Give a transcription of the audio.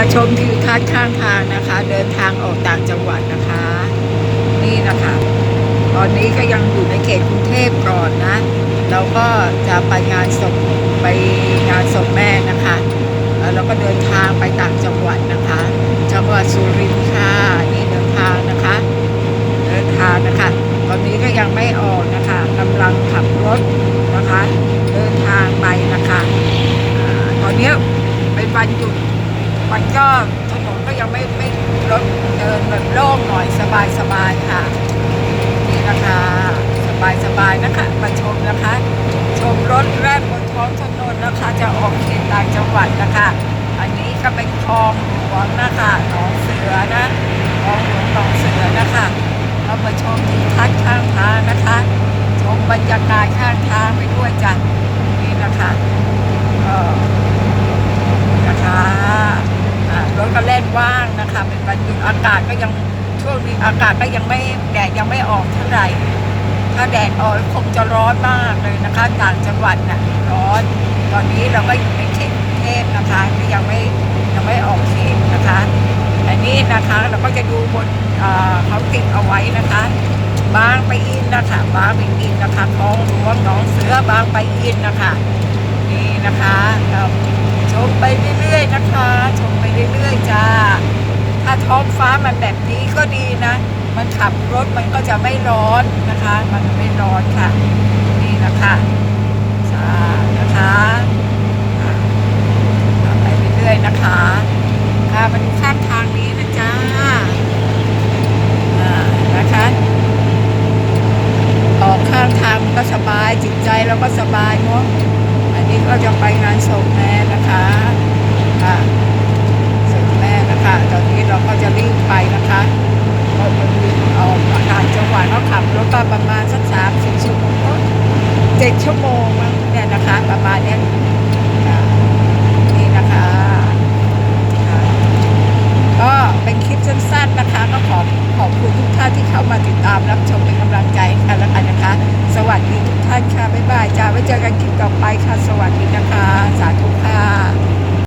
มาชมทิวทัศน์ข้างทางนะคะ เดินทางออกต่างจังหวัดนะคะ นี่นะคะ ตอนนี้ก็ยังอยู่ในเขตกรุงเทพก่อนนะเราก็จะไปงานศพไปงานศพแม่นะคะแล้วเราก็เดินทางไปต่างจังหวัดนะคะ จังหวัดสุรินทร์ค่ะนี่เดินทางนะคะ เดินทางนะคะ ตอนนี้ก็ยังไม่ออกนะคะกำลังขับรถนะคะ เดินทางไปนะคะอตอนนี้เป็นวันหยุด มันก็ถนนก็ยังไม่ไม่รถเดินแบบโล่งหน่อยสบายสบายๆค่ะ นี่นะคะสบายสบายๆนะคะมาชมนะคะ ชมรถแล่นบนท้องถนนนะคะ จะออกเขตต่างจังหวัดนะคะ อันนี้ก็เป็นคลองหลวงนะคะหนองเสือนะคลองหลวงหนองเสือนะคะเรามาชมทิวทัศน์ข้างทางนะคะ ชมบรรยากาศข้างทางไปด้วยจ้ะนี่นะคะเอ่อนี่นะคะอ่ารถ ก็เล่นว่างนะคะเป็นวันหยุดอากาศก็ยังช่วงนี้อากาศก็ยังไม่แดดยังไม่ออกเท่าไหร่ ถ้าแดดออกคงจะร้อนมากเลยนะคะต่างจังหวัดน่ะร้อน ตอนนี้เราก็อยู่ในเขตกรุงเทพนะคะที่ยังไม่ยังไม่ออกเขตนะคะอันนี้นะคะเราก็จะดูบนเขาติดเอาไว้นะคะบางไปอินนะคะบางไปอินนะคะคลองหลวงหนองเสือบางไปอินนะคะนี่นะคะเราชมไปเรื่อยๆนะคะ ชมไปเรื่อยๆจ้า ถ้า ท้องฟ้ามันแบบนี้ก็ดีนะ มันขับรถมันก็จะไม่ร้อนนะคะ มันไม่ร้อนค่ะ นี่นะคะจ้านะคะไปเรื่อยๆนะคะค่ะมาดูข้างทางนี้นะจ้าอ่านะคะออกข้างทางก็สบายจิตใจเราก็สบายเนาะอันนี้ก็จะไปงานศพแม่นะคะค่ะศพแม่นะคะ ตอนนี้เราก็จะรีบไปนะคะเพราะมันออกต่างจังหวัดเขาขับรถก็ ประมาณสักสามสิบชั่วโมงเจ็ดชั่วโมงมั้งเนี่ยนะคะ ประมาณเนี้ยนี่นะคะค่ะก็เป็นคลิปสั้นๆนะคะ ก็ขอขอบคุณทุกท่านที่เข้ามาติดตามรับชมเป็นกำลังใจให้กันแล้วกันนะคะ สวัสดีทุกท่านค่ะบ๊ายบายจ้าไว้เจอกันคลิปต่อไปค่ะ สวัสดีนะคะ สาธุค่ะ